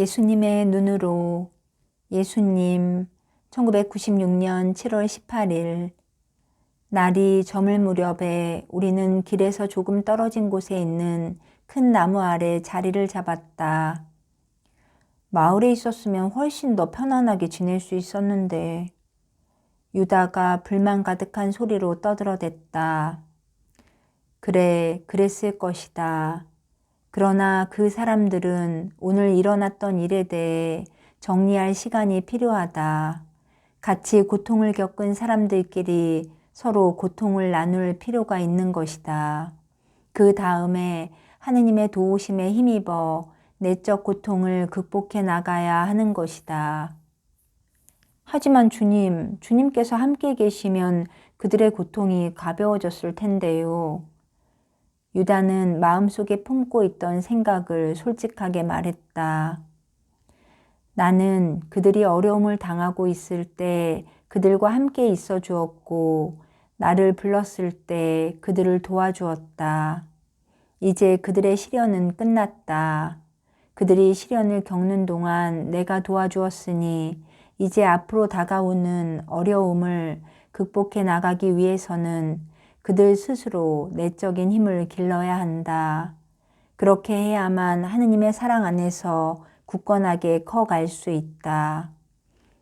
예수님의 눈으로 예수님 1996년 7월 18일 날이 저물 무렵에 우리는 길에서 조금 떨어진 곳에 있는 큰 나무 아래 자리를 잡았다. 마을에 있었으면 훨씬 더 편안하게 지낼 수 있었는데 유다가 불만 가득한 소리로 떠들어댔다. 그래, 그랬을 것이다. 그러나 그 사람들은 오늘 일어났던 일에 대해 정리할 시간이 필요하다. 같이 고통을 겪은 사람들끼리 서로 고통을 나눌 필요가 있는 것이다. 그 다음에 하느님의 도우심에 힘입어 내적 고통을 극복해 나가야 하는 것이다. 하지만 주님, 주님께서 함께 계시면 그들의 고통이 가벼워졌을 텐데요. 유다는 마음속에 품고 있던 생각을 솔직하게 말했다. 나는 그들이 어려움을 당하고 있을 때 그들과 함께 있어 주었고, 나를 불렀을 때 그들을 도와주었다. 이제 그들의 시련은 끝났다. 그들이 시련을 겪는 동안 내가 도와주었으니 이제 앞으로 다가오는 어려움을 극복해 나가기 위해서는 그들 스스로 내적인 힘을 길러야 한다. 그렇게 해야만 하느님의 사랑 안에서 굳건하게 커갈 수 있다.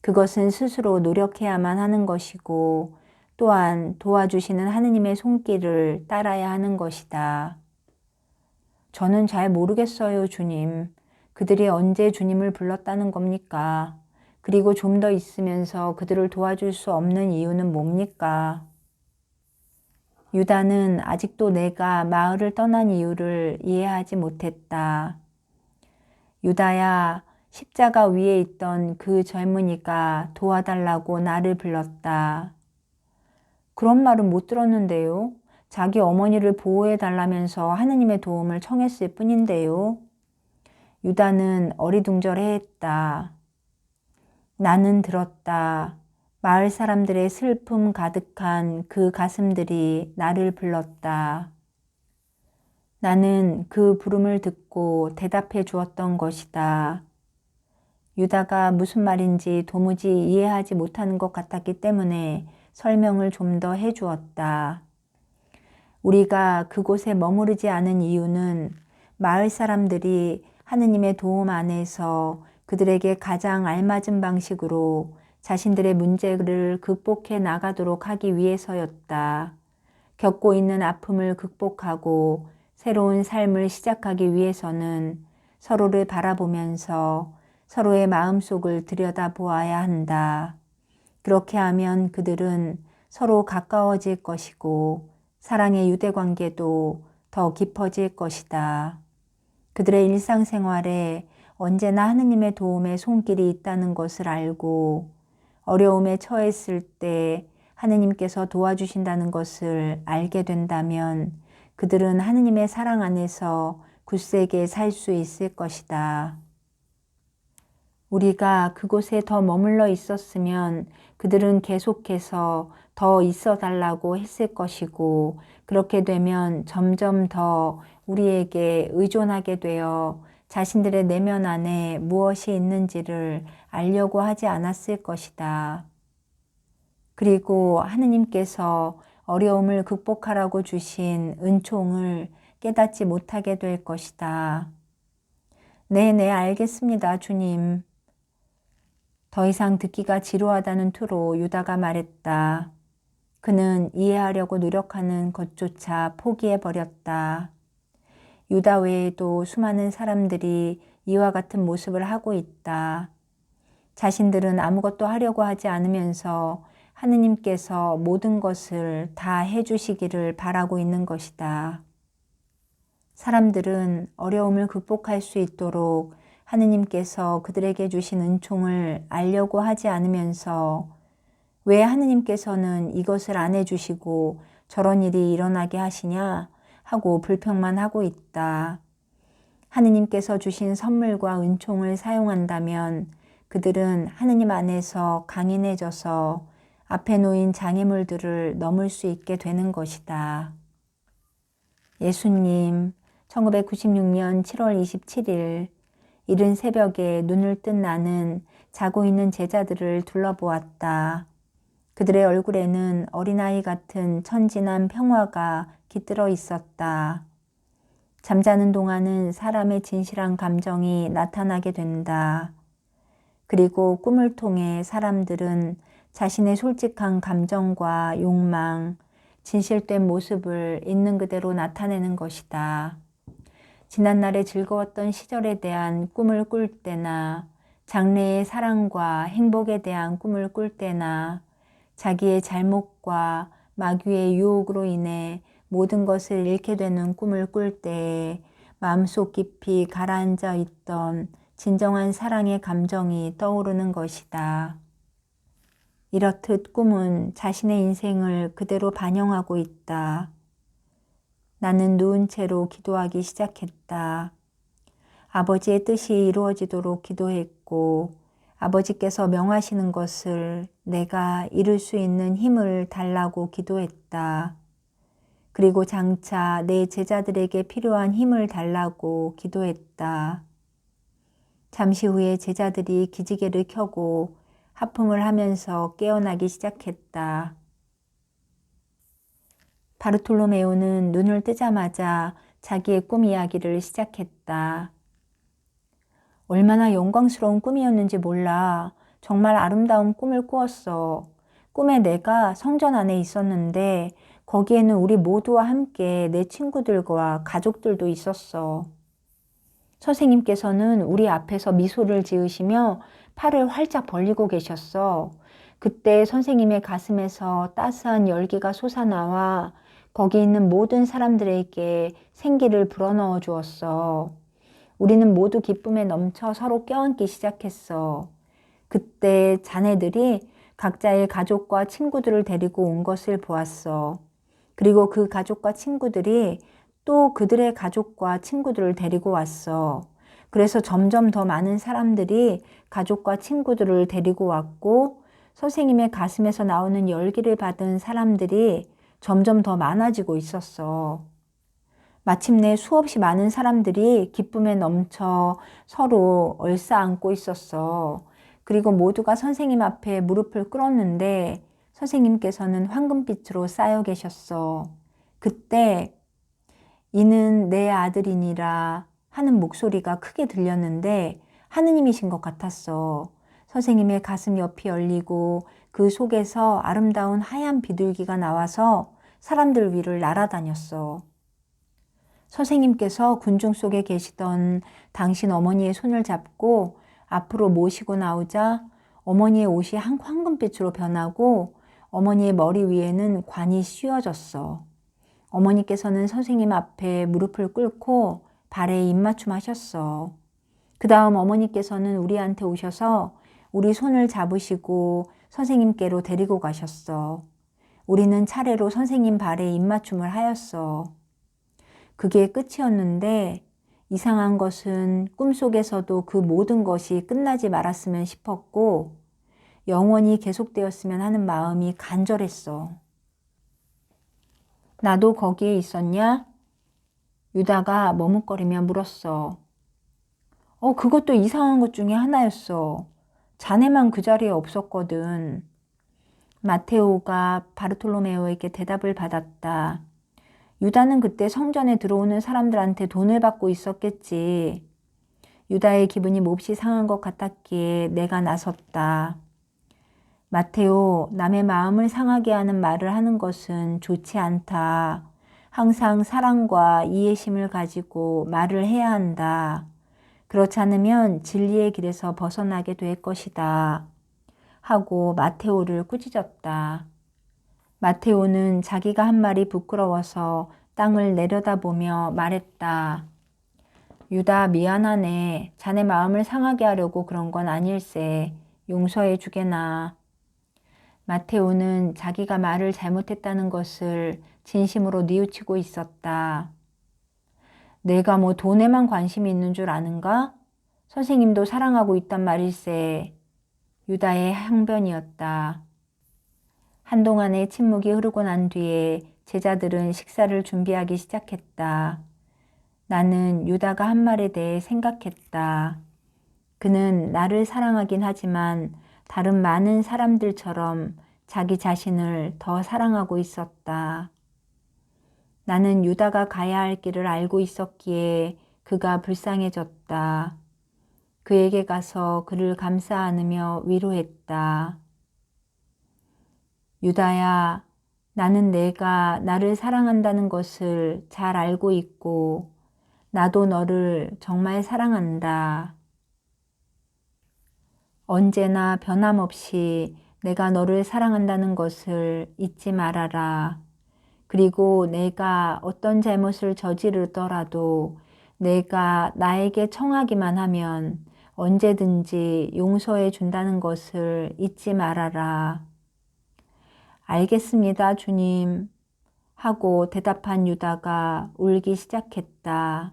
그것은 스스로 노력해야만 하는 것이고 또한 도와주시는 하느님의 손길을 따라야 하는 것이다. 저는 잘 모르겠어요, 주님. 그들이 언제 주님을 불렀다는 겁니까? 그리고 좀 더 있으면서 그들을 도와줄 수 없는 이유는 뭡니까? 유다는 아직도 내가 마을을 떠난 이유를 이해하지 못했다. 유다야, 십자가 위에 있던 그 젊은이가 도와달라고 나를 불렀다. 그런 말은 못 들었는데요. 자기 어머니를 보호해 달라면서 하느님의 도움을 청했을 뿐인데요. 유다는 어리둥절해 했다. 나는 들었다. 마을 사람들의 슬픔 가득한 그 가슴들이 나를 불렀다. 나는 그 부름을 듣고 대답해 주었던 것이다. 유다가 무슨 말인지 도무지 이해하지 못하는 것 같았기 때문에 설명을 좀 더 해 주었다. 우리가 그곳에 머무르지 않은 이유는 마을 사람들이 하느님의 도움 안에서 그들에게 가장 알맞은 방식으로 자신들의 문제를 극복해 나가도록 하기 위해서였다. 겪고 있는 아픔을 극복하고 새로운 삶을 시작하기 위해서는 서로를 바라보면서 서로의 마음속을 들여다보아야 한다. 그렇게 하면 그들은 서로 가까워질 것이고 사랑의 유대 관계도 더 깊어질 것이다. 그들의 일상생활에 언제나 하느님의 도움의 손길이 있다는 것을 알고 어려움에 처했을 때 하느님께서 도와주신다는 것을 알게 된다면 그들은 하느님의 사랑 안에서 굳세게 살 수 있을 것이다. 우리가 그곳에 더 머물러 있었으면 그들은 계속해서 더 있어 달라고 했을 것이고 그렇게 되면 점점 더 우리에게 의존하게 되어 자신들의 내면 안에 무엇이 있는지를 알려고 하지 않았을 것이다. 그리고 하느님께서 어려움을 극복하라고 주신 은총을 깨닫지 못하게 될 것이다. 네, 네, 알겠습니다, 주님. 더 이상 듣기가 지루하다는 투로 유다가 말했다. 그는 이해하려고 노력하는 것조차 포기해 버렸다. 유다 외에도 수많은 사람들이 이와 같은 모습을 하고 있다. 자신들은 아무것도 하려고 하지 않으면서 하느님께서 모든 것을 다 해주시기를 바라고 있는 것이다. 사람들은 어려움을 극복할 수 있도록 하느님께서 그들에게 주신 은총을 알려고 하지 않으면서 왜 하느님께서는 이것을 안 해주시고 저런 일이 일어나게 하시냐 하고 불평만 하고 있다. 하느님께서 주신 선물과 은총을 사용한다면 그들은 하느님 안에서 강인해져서 앞에 놓인 장애물들을 넘을 수 있게 되는 것이다. 예수님, 1996년 7월 27일 이른 새벽에 눈을 뜬 나는 자고 있는 제자들을 둘러보았다. 그들의 얼굴에는 어린아이 같은 천진한 평화가 깃들어 있었다. 잠자는 동안은 사람의 진실한 감정이 나타나게 된다. 그리고 꿈을 통해 사람들은 자신의 솔직한 감정과 욕망, 진실된 모습을 있는 그대로 나타내는 것이다. 지난날의 즐거웠던 시절에 대한 꿈을 꿀 때나 장래의 사랑과 행복에 대한 꿈을 꿀 때나 자기의 잘못과 마귀의 유혹으로 인해 모든 것을 잃게 되는 꿈을 꿀 때에 마음속 깊이 가라앉아 있던 진정한 사랑의 감정이 떠오르는 것이다. 이렇듯 꿈은 자신의 인생을 그대로 반영하고 있다. 나는 누운 채로 기도하기 시작했다. 아버지의 뜻이 이루어지도록 기도했고, 아버지께서 명하시는 것을 내가 이룰 수 있는 힘을 달라고 기도했다. 그리고 장차 내 제자들에게 필요한 힘을 달라고 기도했다. 잠시 후에 제자들이 기지개를 켜고 하품을 하면서 깨어나기 시작했다. 바르톨로메오는 눈을 뜨자마자 자기의 꿈 이야기를 시작했다. 얼마나 영광스러운 꿈이었는지 몰라. 정말 아름다운 꿈을 꾸었어. 꿈에 내가 성전 안에 있었는데 거기에는 우리 모두와 함께 내 친구들과 가족들도 있었어. 선생님께서는 우리 앞에서 미소를 지으시며 팔을 활짝 벌리고 계셨어. 그때 선생님의 가슴에서 따스한 열기가 솟아나와 거기 있는 모든 사람들에게 생기를 불어넣어 주었어. 우리는 모두 기쁨에 넘쳐 서로 껴안기 시작했어. 그때 자네들이 각자의 가족과 친구들을 데리고 온 것을 보았어. 그리고 그 가족과 친구들이 또 그들의 가족과 친구들을 데리고 왔어. 그래서 점점 더 많은 사람들이 가족과 친구들을 데리고 왔고 선생님의 가슴에서 나오는 열기를 받은 사람들이 점점 더 많아지고 있었어. 마침내 수없이 많은 사람들이 기쁨에 넘쳐 서로 얼싸안고 있었어. 그리고 모두가 선생님 앞에 무릎을 꿇었는데 선생님께서는 황금빛으로 쌓여 계셨어. 그때 이는 내 아들이니라 하는 목소리가 크게 들렸는데 하느님이신 것 같았어. 선생님의 가슴 옆이 열리고 그 속에서 아름다운 하얀 비둘기가 나와서 사람들 위를 날아다녔어. 선생님께서 군중 속에 계시던 당신 어머니의 손을 잡고 앞으로 모시고 나오자 어머니의 옷이 한 황금빛으로 변하고 어머니의 머리 위에는 관이 씌워졌어. 어머니께서는 선생님 앞에 무릎을 꿇고 발에 입맞춤 하셨어. 그 다음 어머니께서는 우리한테 오셔서 우리 손을 잡으시고 선생님께로 데리고 가셨어. 우리는 차례로 선생님 발에 입맞춤을 하였어. 그게 끝이었는데 이상한 것은 꿈속에서도 그 모든 것이 끝나지 말았으면 싶었고 영원히 계속되었으면 하는 마음이 간절했어. 나도 거기에 있었냐? 유다가 머뭇거리며 물었어. 어, 그것도 이상한 것 중에 하나였어. 자네만 그 자리에 없었거든. 마테오가 바르톨로메오에게 대답을 받았다. 유다는 그때 성전에 들어오는 사람들한테 돈을 받고 있었겠지. 유다의 기분이 몹시 상한 것 같았기에 내가 나섰다. 마테오, 남의 마음을 상하게 하는 말을 하는 것은 좋지 않다. 항상 사랑과 이해심을 가지고 말을 해야 한다. 그렇지 않으면 진리의 길에서 벗어나게 될 것이다. 하고 마테오를 꾸짖었다. 마테오는 자기가 한 말이 부끄러워서 땅을 내려다보며 말했다. 유다 미안하네. 자네 마음을 상하게 하려고 그런 건 아닐세. 용서해 주게나. 마테오는 자기가 말을 잘못했다는 것을 진심으로 뉘우치고 있었다. 내가 뭐 돈에만 관심이 있는 줄 아는가? 선생님도 사랑하고 있단 말일세. 유다의 항변이었다. 한동안의 침묵이 흐르고 난 뒤에 제자들은 식사를 준비하기 시작했다. 나는 유다가 한 말에 대해 생각했다. 그는 나를 사랑하긴 하지만 다른 많은 사람들처럼 자기 자신을 더 사랑하고 있었다. 나는 유다가 가야 할 길을 알고 있었기에 그가 불쌍해졌다. 그에게 가서 그를 감싸 안으며 위로했다. 유다야, 나는 내가 나를 사랑한다는 것을 잘 알고 있고, 나도 너를 정말 사랑한다. 언제나 변함없이 내가 너를 사랑한다는 것을 잊지 말아라. 그리고 내가 어떤 잘못을 저지르더라도 내가 나에게 청하기만 하면 언제든지 용서해 준다는 것을 잊지 말아라. 알겠습니다, 주님. 하고 대답한 유다가 울기 시작했다.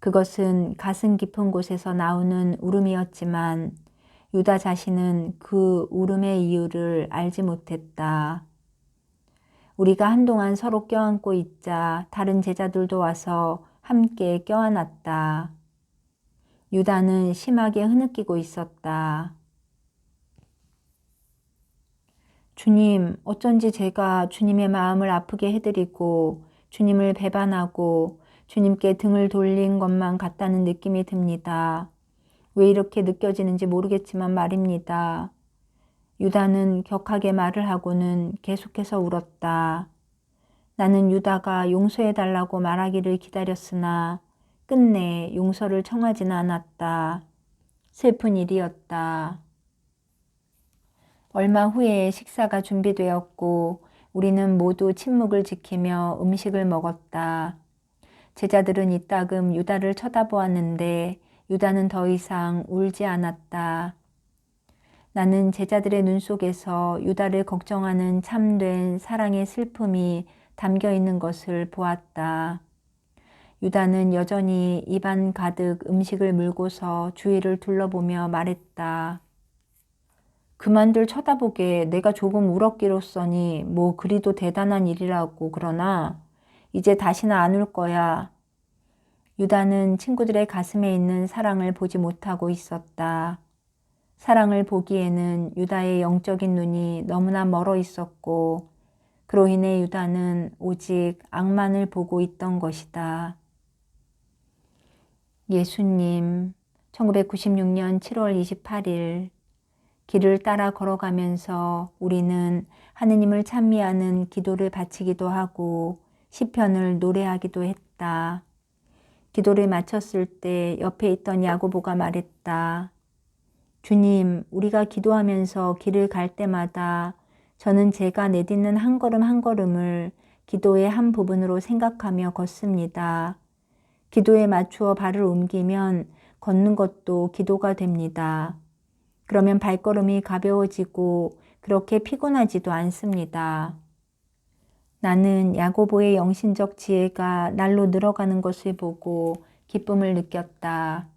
그것은 가슴 깊은 곳에서 나오는 울음이었지만 유다 자신은 그 울음의 이유를 알지 못했다. 우리가 한동안 서로 껴안고 있자 다른 제자들도 와서 함께 껴안았다. 유다는 심하게 흐느끼고 있었다. 주님, 어쩐지 제가 주님의 마음을 아프게 해드리고 주님을 배반하고 주님께 등을 돌린 것만 같다는 느낌이 듭니다. 왜 이렇게 느껴지는지 모르겠지만 말입니다. 유다는 격하게 말을 하고는 계속해서 울었다. 나는 유다가 용서해달라고 말하기를 기다렸으나 끝내 용서를 청하지는 않았다. 슬픈 일이었다. 얼마 후에 식사가 준비되었고 우리는 모두 침묵을 지키며 음식을 먹었다. 제자들은 이따금 유다를 쳐다보았는데 유다는 더 이상 울지 않았다. 나는 제자들의 눈 속에서 유다를 걱정하는 참된 사랑의 슬픔이 담겨 있는 것을 보았다. 유다는 여전히 입안 가득 음식을 물고서 주위를 둘러보며 말했다. 그만들 쳐다보게 내가 조금 울었기로써니 뭐 그리도 대단한 일이라고 그러나 이제 다시는 안 울 거야. 유다는 친구들의 가슴에 있는 사랑을 보지 못하고 있었다. 사랑을 보기에는 유다의 영적인 눈이 너무나 멀어 있었고, 그로 인해 유다는 오직 악만을 보고 있던 것이다. 예수님, 1996년 7월 28일, 길을 따라 걸어가면서 우리는 하느님을 찬미하는 기도를 바치기도 하고, 시편을 노래하기도 했다. 기도를 마쳤을 때 옆에 있던 야고보가 말했다. 주님, 우리가 기도하면서 길을 갈 때마다 저는 제가 내딛는 한 걸음 한 걸음을 기도의 한 부분으로 생각하며 걷습니다. 기도에 맞추어 발을 옮기면 걷는 것도 기도가 됩니다. 그러면 발걸음이 가벼워지고 그렇게 피곤하지도 않습니다. 나는 야고보의 영신적 지혜가 날로 늘어가는 것을 보고 기쁨을 느꼈다.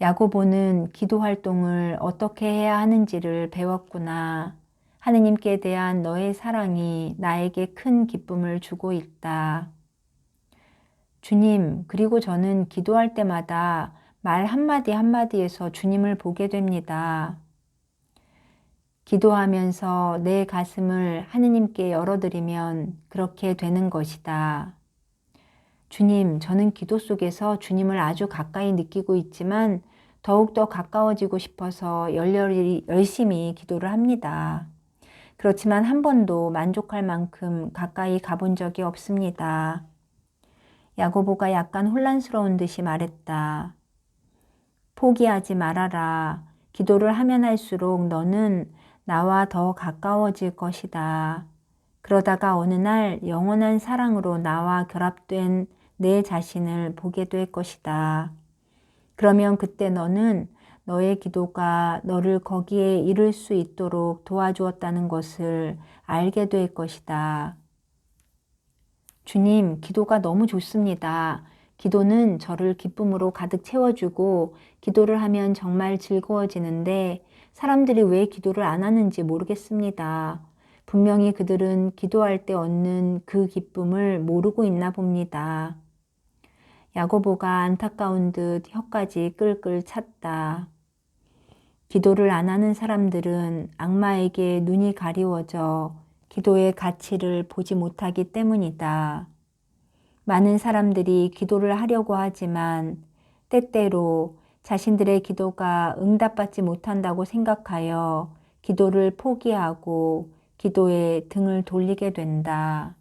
야고보는 기도 활동을 어떻게 해야 하는지를 배웠구나. 하느님께 대한 너의 사랑이 나에게 큰 기쁨을 주고 있다. 주님, 그리고 저는 기도할 때마다 말 한마디 한마디에서 주님을 보게 됩니다. 기도하면서 내 가슴을 하느님께 열어드리면 그렇게 되는 것이다. 주님, 저는 기도 속에서 주님을 아주 가까이 느끼고 있지만 더욱더 가까워지고 싶어서 열렬히, 열심히 기도를 합니다. 그렇지만 한 번도 만족할 만큼 가까이 가본 적이 없습니다. 야고보가 약간 혼란스러운 듯이 말했다. 포기하지 말아라. 기도를 하면 할수록 너는 나와 더 가까워질 것이다. 그러다가 어느 날 영원한 사랑으로 나와 결합된 내 자신을 보게 될 것이다. 그러면 그때 너는 너의 기도가 너를 거기에 이룰 수 있도록 도와주었다는 것을 알게 될 것이다. 주님, 기도가 너무 좋습니다. 기도는 저를 기쁨으로 가득 채워주고 기도를 하면 정말 즐거워지는데 사람들이 왜 기도를 안 하는지 모르겠습니다. 분명히 그들은 기도할 때 얻는 그 기쁨을 모르고 있나 봅니다. 야고보가 안타까운 듯 혀까지 끌끌 찼다. 기도를 안 하는 사람들은 악마에게 눈이 가리워져 기도의 가치를 보지 못하기 때문이다. 많은 사람들이 기도를 하려고 하지만 때때로 자신들의 기도가 응답받지 못한다고 생각하여 기도를 포기하고 기도에 등을 돌리게 된다.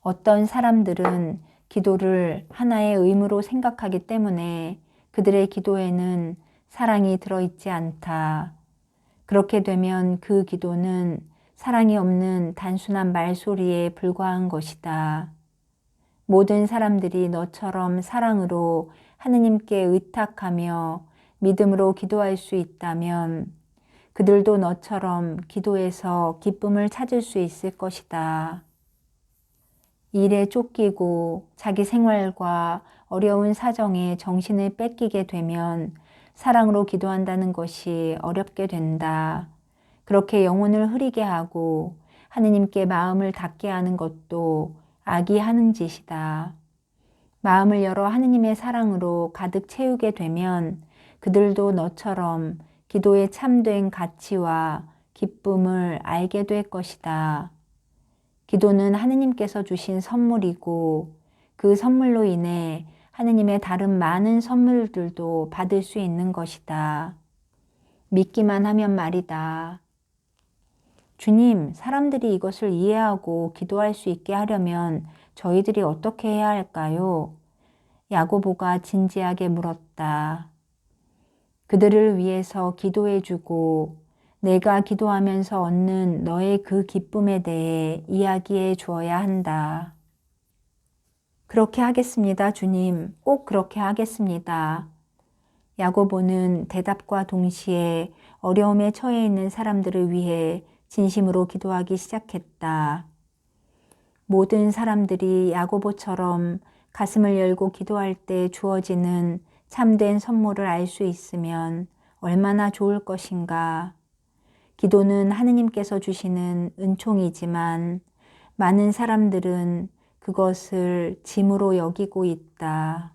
어떤 사람들은 기도를 하나의 의무로 생각하기 때문에 그들의 기도에는 사랑이 들어있지 않다. 그렇게 되면 그 기도는 사랑이 없는 단순한 말소리에 불과한 것이다. 모든 사람들이 너처럼 사랑으로 하느님께 의탁하며 믿음으로 기도할 수 있다면 그들도 너처럼 기도에서 기쁨을 찾을 수 있을 것이다. 일에 쫓기고 자기 생활과 어려운 사정에 정신을 뺏기게 되면 사랑으로 기도한다는 것이 어렵게 된다. 그렇게 영혼을 흐리게 하고 하느님께 마음을 닫게 하는 것도 악이 하는 짓이다. 마음을 열어 하느님의 사랑으로 가득 채우게 되면 그들도 너처럼 기도의 참된 가치와 기쁨을 알게 될 것이다. 기도는 하느님께서 주신 선물이고 그 선물로 인해 하느님의 다른 많은 선물들도 받을 수 있는 것이다. 믿기만 하면 말이다. 주님, 사람들이 이것을 이해하고 기도할 수 있게 하려면 저희들이 어떻게 해야 할까요? 야고보가 진지하게 물었다. 그들을 위해서 기도해 주고 내가 기도하면서 얻는 너의 그 기쁨에 대해 이야기해 주어야 한다. 그렇게 하겠습니다, 주님. 꼭 그렇게 하겠습니다. 야고보는 대답과 동시에 어려움에 처해 있는 사람들을 위해 진심으로 기도하기 시작했다. 모든 사람들이 야고보처럼 가슴을 열고 기도할 때 주어지는 참된 선물을 알 수 있으면 얼마나 좋을 것인가. 기도는 하느님께서 주시는 은총이지만 많은 사람들은 그것을 짐으로 여기고 있다.